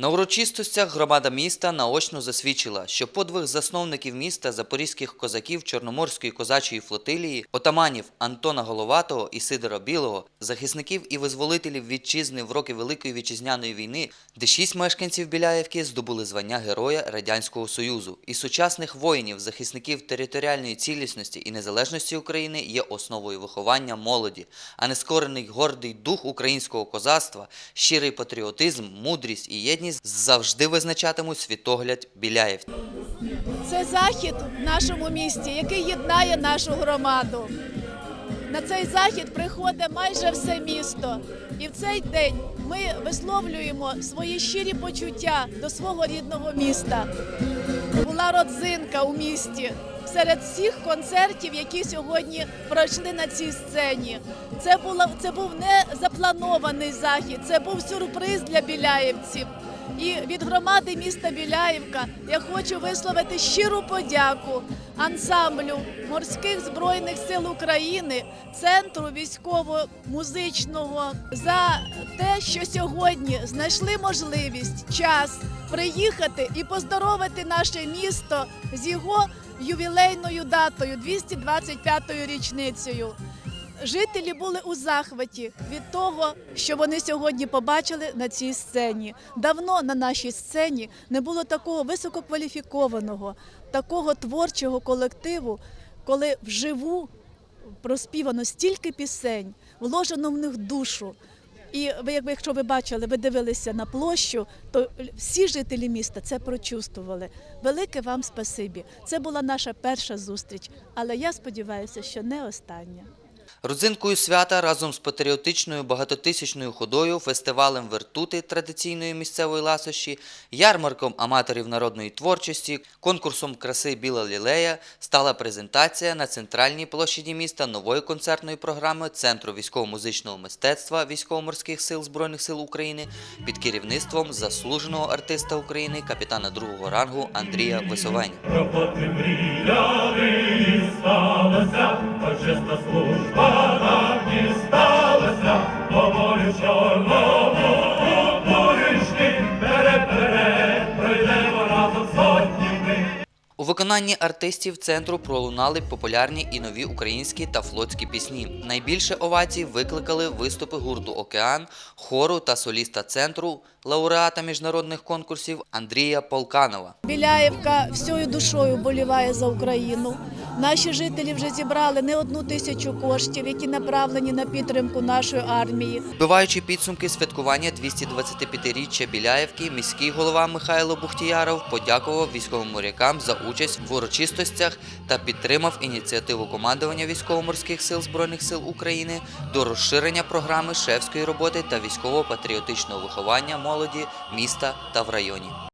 На урочистостях громада міста наочно засвідчила, що подвиг засновників міста запорізьких козаків Чорноморської козачої флотилії, отаманів Антона Головатого і Сидора Білого, захисників і визволителів вітчизни в роки Великої вітчизняної війни, де шість мешканців Біляєвки здобули звання Героя Радянського Союзу. І сучасних воїнів, захисників територіальної цілісності і незалежності України є основою виховання молоді, а нескорений гордий дух українського козацтва, щирий патріотизм, мудрість і єдність завжди визначатимуть світогляд біляївців. Це захід в нашому місті, який єднає нашу громаду. На цей захід приходить майже все місто. І в цей день ми висловлюємо свої щирі почуття до свого рідного міста. Була родзинка у місті серед всіх концертів, які сьогодні пройшли на цій сцені. Це, було, це був не запланований захід, це був сюрприз для біляївців. І від громади міста Біляївка я хочу висловити щиру подяку ансамблю морських збройних сил України, центру військово-музичного за те, що сьогодні знайшли можливість час приїхати і поздоровити наше місто з його ювілейною датою 225-ю річницею. Жителі були у захваті від того, що вони сьогодні побачили на цій сцені. Давно на нашій сцені не було такого висококваліфікованого, такого творчого колективу, коли вживу проспівано стільки пісень, вложено в них душу. І ви, якби якщо ви бачили, ви дивилися на площу, то всі жителі міста це прочувствували. Велике вам спасибі. Це була наша перша зустріч, але я сподіваюся, що не остання. Родзинкою свята разом з патріотичною багатотисячною ходою, фестивалем вертути традиційної місцевої ласощі, ярмарком аматорів народної творчості, конкурсом краси Біла лілея стала презентація на центральній площаді міста нової концертної програми Центру військово-музичного мистецтва військово-морських сил Збройних сил України під керівництвом заслуженого артиста України, капітана другого рангу Андрія Висовеня. Роботи мріяли сталося, почесна служба У виконанні артистів центру пролунали популярні і нові українські та флотські пісні. Найбільше овацій викликали виступи гурту Океан, хору та соліста центру, лауреата міжнародних конкурсів Андрія Полканова. Біляєвка всією душою боліває за Україну. Наші жителі вже зібрали не одну тисячу коштів, які направлені на підтримку нашої армії. Вбиваючи підсумки святкування 225-річчя Біляєвки, міський голова Михайло Бухтіяров подякував військовим морякам за участь в урочистостях та підтримав ініціативу командування військово-морських сил Збройних сил України до розширення програми шефської роботи та військово-патріотичного виховання молоді міста та в районі.